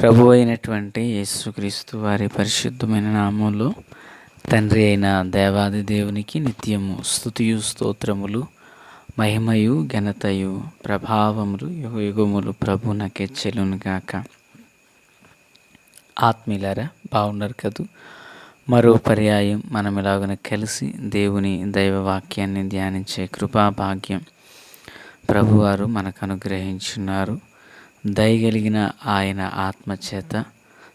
ప్రభు అయినటువంటి యేసుక్రీస్తు వారి పరిశుద్ధమైన నామంలో తండ్రి అయిన దేవాది దేవునికి నిత్యము స్థుతియు స్తోత్రములు మహిమయు ఘనతయు ప్రభావములు యుగ యుగములు ప్రభు నాకెచ్చెలును గాక. ఆత్మీయులారా బాగున్నారు కదూ? మరో పర్యాయం మనం ఇలాగన కలిసి దేవుని దైవ వాక్యాన్ని ధ్యానించే కృపా భాగ్యం ప్రభువారు మనకు అనుగ్రహించున్నారు. దయగలిగిన ఆయన ఆత్మచేత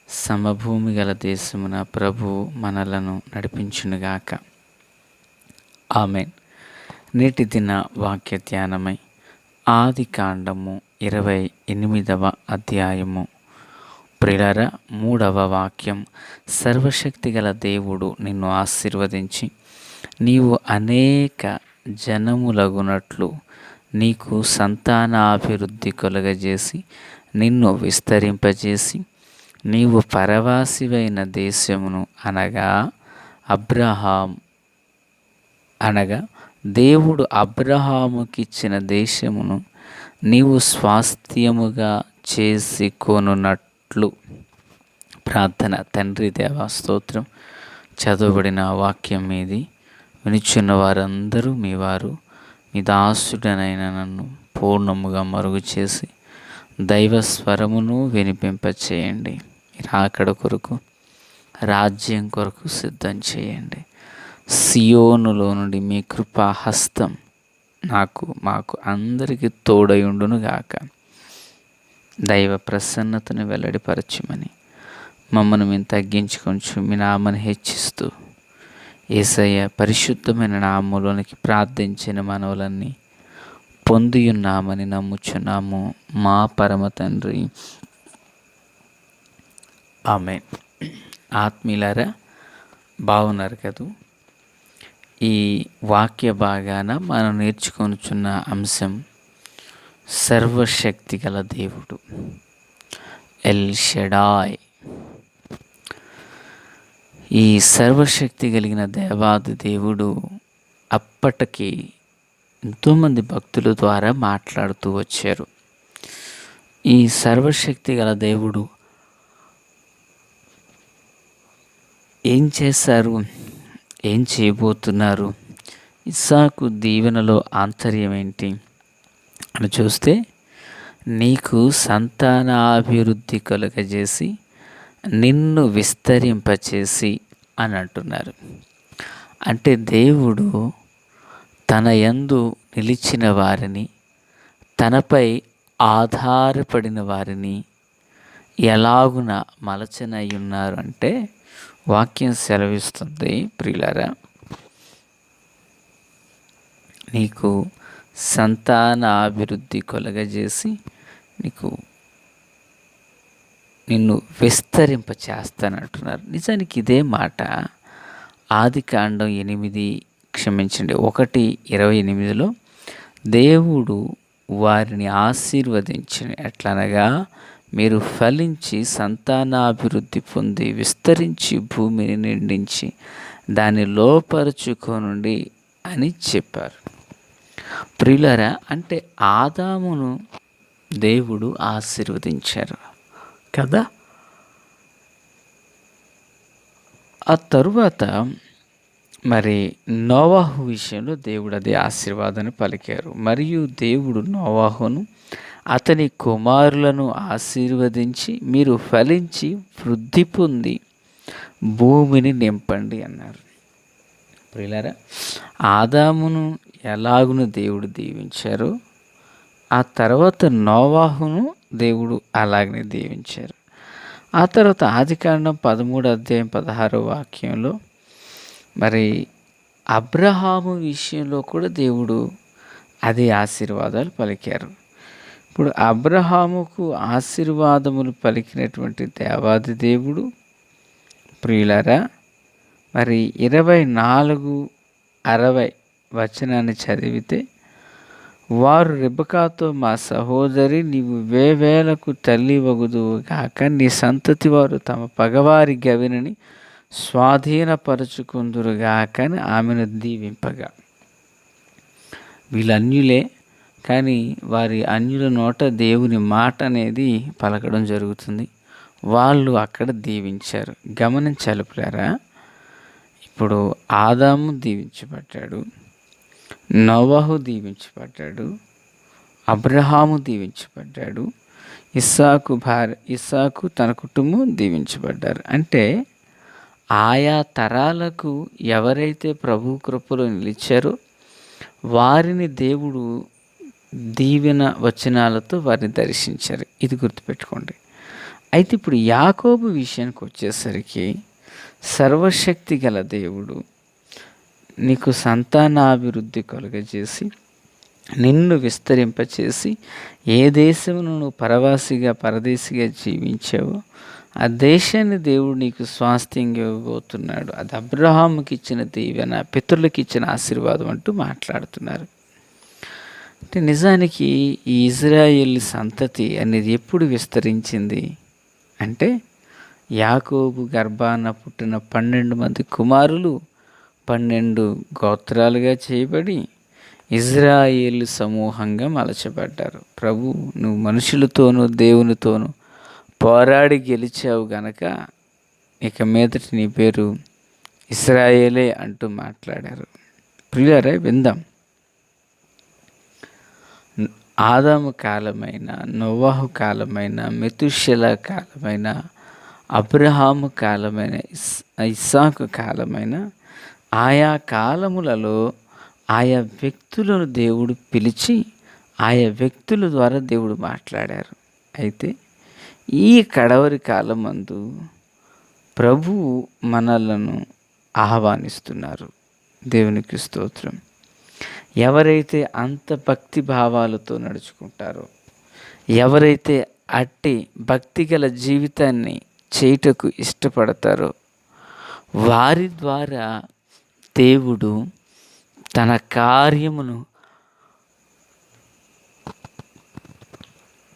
సమభూమి గల దేశమున ప్రభు మనలను నడిపించునుగాక. ఆమెన్. నేటి దిన వాక్య ధ్యానమై ఆది కాండము ఇరవై ఎనిమిదవ అధ్యాయము. ప్రిలర మూడవ వాక్యం. సర్వశక్తి గల దేవుడు నిన్ను ఆశీర్వదించి నీవు అనేక జనములగునట్లు నీకు సంతాన అభివృద్ధి కలుగజేసి నిన్ను విస్తరింపజేసి నీవు పరవాసివైన దేశమును అనగా అబ్రహాం అనగా దేవుడు అబ్రహాముకిచ్చిన దేశమును నీవు స్వాస్థ్యముగా చేసి కొనున్నట్లు ప్రార్థన. తండ్రి దేవా స్తోత్రం. చదవబడిన వాక్యం మీది వినిచున్న వారందరూ మీ వారు మీ దాసుడనైన నన్ను పూర్ణముగా మరుగు చేసి దైవ స్వరమును వినిపింపచేయండి. రాకడ కొరకు రాజ్యం కొరకు సిద్ధం చేయండి. సియోనులో నుండి మీ కృపా హస్తం నాకు మాకు అందరికీ తోడయుండును గాక. దైవ ప్రసన్నతను వెల్లడిపరచమని మమ్మల్ని మేము తగ్గించుకొంచు మీ నామను హెచ్చిస్తూ ఏసయ్య పరిశుద్ధమైన నామములోనికి ప్రార్థించిన మనవులన్నీ పొందియున్నామని నమ్ముచున్నాము. మా పరమ తండ్రి. ఆమె ఆత్మీయులారా బాగున్నారు కదూ? ఈ వాక్య భాగాన మనం నేర్చుకొనుచున్న అంశం సర్వశక్తి గల దేవుడు. El Shaddai. ఈ సర్వశక్తి కలిగిన దేవాది దేవుడు అప్పటికి ఎంతోమంది భక్తుల ద్వారా మాట్లాడుతూ వచ్చారు. ఈ సర్వశక్తి గల దేవుడు ఏం చేశారు? ఏం చేయబోతున్నారు? ఇస్సాకు దీవెనలో ఆంతర్యం ఏంటి? అని చూస్తే నీకు సంతానాభివృద్ధి కలుగజేసి నిన్ను విస్తరింపచేసి అని అంటున్నారు. అంటే దేవుడు తన యందు నిలిచిన వారిని తనపై ఆధారపడిన వారిని ఎలాగున మలచనై ఉన్నారు అంటే వాక్యం సెలవిస్తుంది ప్రియులారా. నీకు సంతాన అభివృద్ధి కొలగజేసి నీకు నిన్ను విస్తరింప చేస్తానంటున్నారు నిజానికి ఇదే మాట ఆది కాండం ఎనిమిది క్షమించండి ఒకటి ఇరవై ఎనిమిదిలో దేవుడు వారిని ఆశీర్వదించిన. ఎట్లనగా మీరు ఫలించి సంతానాభివృద్ధి పొంది విస్తరించి భూమిని నిండించి దాన్ని లోపరుచుకోనుండి అని చెప్పారు. ప్రియులరా అంటే ఆదామును దేవుడు ఆశీర్వదించారు. కదా ఆ తరువాత మరి నోవాహు విషయంలో దేవుడు అదే ఆశీర్వాదాన్ని పలికారు. మరియు దేవుడు నోవాహును అతని కుమారులను ఆశీర్వదించి మీరు ఫలించి వృద్ధి పొంది భూమిని నింపండి అన్నారు. ప్రియులారా ఆదామును ఎలాగును దేవుడు దీవించారు? ఆ తర్వాత నోవాహును దేవుడు అలాగనే దీవించారు. ఆ తర్వాత ఆదికాండం పదమూడు అధ్యాయం పదహారో వాక్యంలో మరి అబ్రహాము విషయంలో కూడా దేవుడు అదే ఆశీర్వాదాలు పలికారు. ఇప్పుడు అబ్రహాముకు ఆశీర్వాదములు పలికినటువంటి దేవాది దేవుడు ప్రియులరా మరి ఇరవై నాలుగు అరవై వచనాన్ని చదివితే వారు రిబకాతో మా సహోదరి నీవు వేవేలకు తల్లి వగుదువు గాక నీ సంతతి వారు తమ పగవారి గవినని స్వాధీనపరుచుకుందురుగాక అని ఆమెను దీవింపగా. వీళ్ళు అన్యులే కానీ వారి అన్యుల నోట దేవుని మాట అనేది పలకడం జరుగుతుంది. వాళ్ళు అక్కడ దీవించారు. గమనించాలి ఇప్పుడు ఆదాము దీవించబడ్డాడు. నవహు దీవించబడ్డాడు అబ్రహాము దీవించబడ్డాడు ఇస్సాకు భార్య ఇస్సాకు తన కుటుంబం దీవించబడ్డారు. అంటే ఆయా తరాలకు ఎవరైతే ప్రభు కృపలో నిలిచారో వారిని దేవుడు దీవెన వచనాలతో వారిని దర్శించారు. ఇది గుర్తుపెట్టుకోండి. అయితే ఇప్పుడు యాకోబు విషయానికి వచ్చేసరికి సర్వశక్తి గల దేవుడు నీకు సంతానాభివృద్ధి కలుగజేసి నిన్ను విస్తరింపచేసి ఏ దేశమును నువ్వు పరవాసిగా పరదేశిగా జీవించావో ఆ దేశాన్ని దేవుడు నీకు స్వాస్థ్యంగా ఇవ్వబోతున్నాడు. అది అబ్రహాముకి ఇచ్చిన దీవెన పితరులకు ఇచ్చిన ఆశీర్వాదం అంటూ మాట్లాడుతున్నారు. అంటే నిజానికి ఈ ఇజ్రాయేల్ సంతతి అనేది ఎప్పుడు విస్తరించింది? అంటే యాకోబు గర్భాన పుట్టిన పన్నెండు మంది కుమారులు పన్నెండు గోత్రాలుగా చేయబడి ఇజ్రాయేల్ సమూహంగా మలచబడ్డారు. ప్రభు నువ్వు మనుషులతోనూ దేవునితోనూ పోరాడి గెలిచావు గనక ఇక మీదటి నీ పేరు ఇస్రాయేలే అంటూ మాట్లాడారు. ప్రియులరే విందాం. ఆదాము కాలమైన నోవాహు కాలమైన మెతుషెల కాలమైన అబ్రహాము కాలమైన ఇస్ ఇస్సాకు కాలమైన ఆయా కాలములలో ఆయా వ్యక్తులను దేవుడు పిలిచి ఆయా వ్యక్తుల ద్వారా దేవుడు మాట్లాడారు. అయితే ఈ కడవరి కాలమందు ప్రభు మనలను ఆహ్వానిస్తున్నారు. దేవునికి స్తోత్రం. ఎవరైతే అంత భక్తి భావాలతో నడుచుకుంటారో ఎవరైతే అట్టి భక్తి గల జీవితాన్ని చేయుటకు ఇష్టపడతారో వారి ద్వారా దేవుడు తన కార్యమును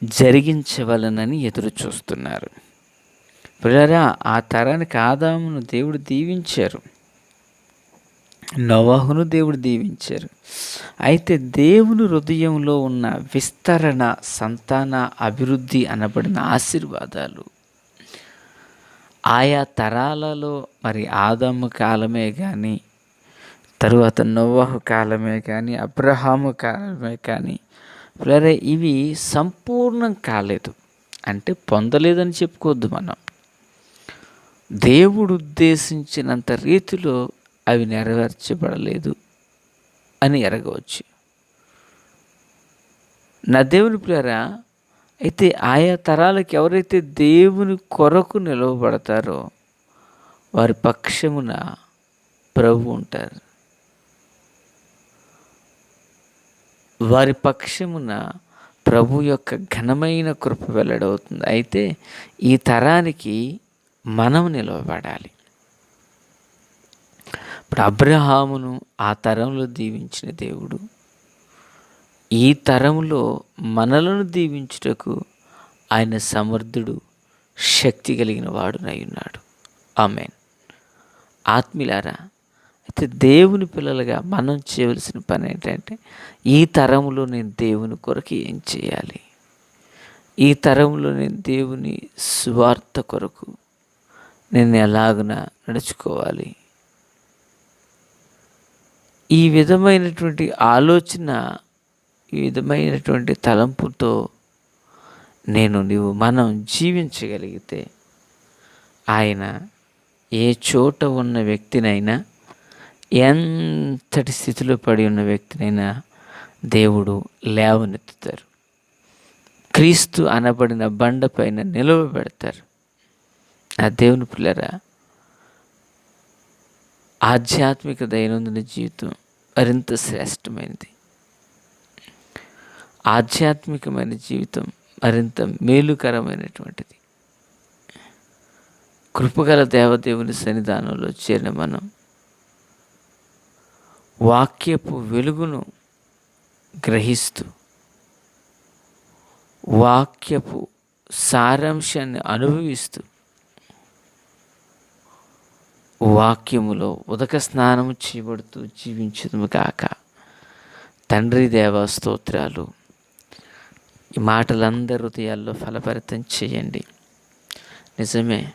జరిగించవలనని ఎదురు చూస్తున్నారు. పిల్లరా ఆ తరానికి ఆదామును దేవుడు దీవించారు. నవాహును దేవుడు దీవించారు. అయితే దేవుని హృదయంలో ఉన్న విస్తరణ సంతాన అభివృద్ధి అనబడిన ఆశీర్వాదాలు ఆయా తరాలలో మరి ఆదమ్మ కాలమే కానీ తరువాత నోవాహు కాలమే కానీ అబ్రహాము కాలమే కానీ పిల్లరే ఇవి సంపూర్ణం కాలేదు. అంటే పొందలేదని చెప్పుకోవద్దు మనం. దేవుడు ఉద్దేశించినంత రీతిలో అవి నెరవేర్చబడలేదు అని ఎరగవచ్చు. నా దేవుని పిల్లరా అయితే ఆయా తరాలకు ఎవరైతే దేవుని కొరకు నిలవబడతారో వారి పక్షమున ప్రభు ఉంటారు. వారి పక్షమున ప్రభు యొక్క ఘనమైన కృప వెల్లడవుతుంది. అయితే ఈ తరానికి మనం నిలవబడాలి. ఇప్పుడు అబ్రహామును ఆ తరంలో దీవించిన దేవుడు ఈ తరంలో మనలను దీవించుటకు ఆయన సమర్థుడు శక్తి కలిగిన వాడునై ఉన్నాడు. ఆమెన్. ఆత్మీలారా ప్రతి దేవుని పిల్లలుగా మనం చేయవలసిన పని ఏంటంటే ఈ తరంలో నేను దేవుని కొరకు ఏం చేయాలి? ఈ తరంలో నేను దేవుని స్వార్థ కొరకు నేను ఎలాగున నడుచుకోవాలి? ఈ విధమైనటువంటి ఆలోచన ఈ విధమైనటువంటి తలంపుతో నేను నీవు మనం జీవించగలిగితే ఆయన ఏ చోట ఉన్న వ్యక్తినైనా ఎంతటి స్థితిలో పడి ఉన్న వ్యక్తినైనా దేవుడు లేవనెత్తుతారు. క్రీస్తు అనబడిన బండ పైన నిలవబెడతారు ఆ దేవుని పిల్లరా ఆధ్యాత్మిక దైనందిన జీవితం మరింత శ్రేష్టమైనది. ఆధ్యాత్మికమైన జీవితం మరింత మేలుకరమైనటువంటిది. కృపగల దేవదేవుని సన్నిధానంలో చేరిన మనం వాక్యపు వెలుగును గ్రహిస్తూ వాక్యపు సారాంశాన్ని అనుభవిస్తూ వాక్యములో ఉదక స్నానము చేయబడుతూ జీవించుదుము కాక తండ్రి దేవ స్తోత్రాలు ఈ మాటలందరి హృదయాల్లో ఫలపరితం చేయండి. నిజమే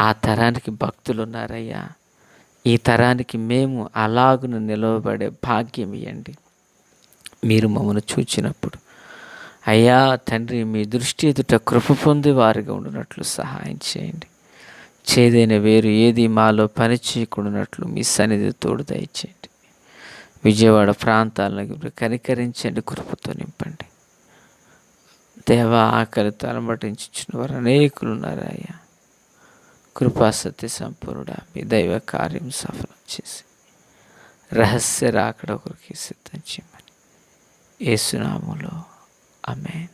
ఆ తరానికి భక్తులు ఉన్నారయ్యా ఈ తరానికి మేము అలాగును నిలవబడే భాగ్యం ఇవ్వండి మీరు మమ్మల్ని చూచినప్పుడు. అయ్యా తండ్రి మీ దృష్టి ఎదుట కృప పొంది వారిగా ఉండినట్లు సహాయం చేయండి. చేదైన వేరు ఏది మాలో పని చేయకుండానట్లు మీ సన్నిధి తోడు దయచేయండి. విజయవాడ ప్రాంతాలను కనికరించండి కృపతో నింపండి. దేవ ఆకలితో అలమటించిన వారు అనేకులు ఉన్నారు కృపాసతి సంపూర్ణ మీ దైవ కార్యం సఫలం చేసి రహస్య రాకడ ఒకరికి సిద్ధం చేయమని. ఏసునాములో అమేన్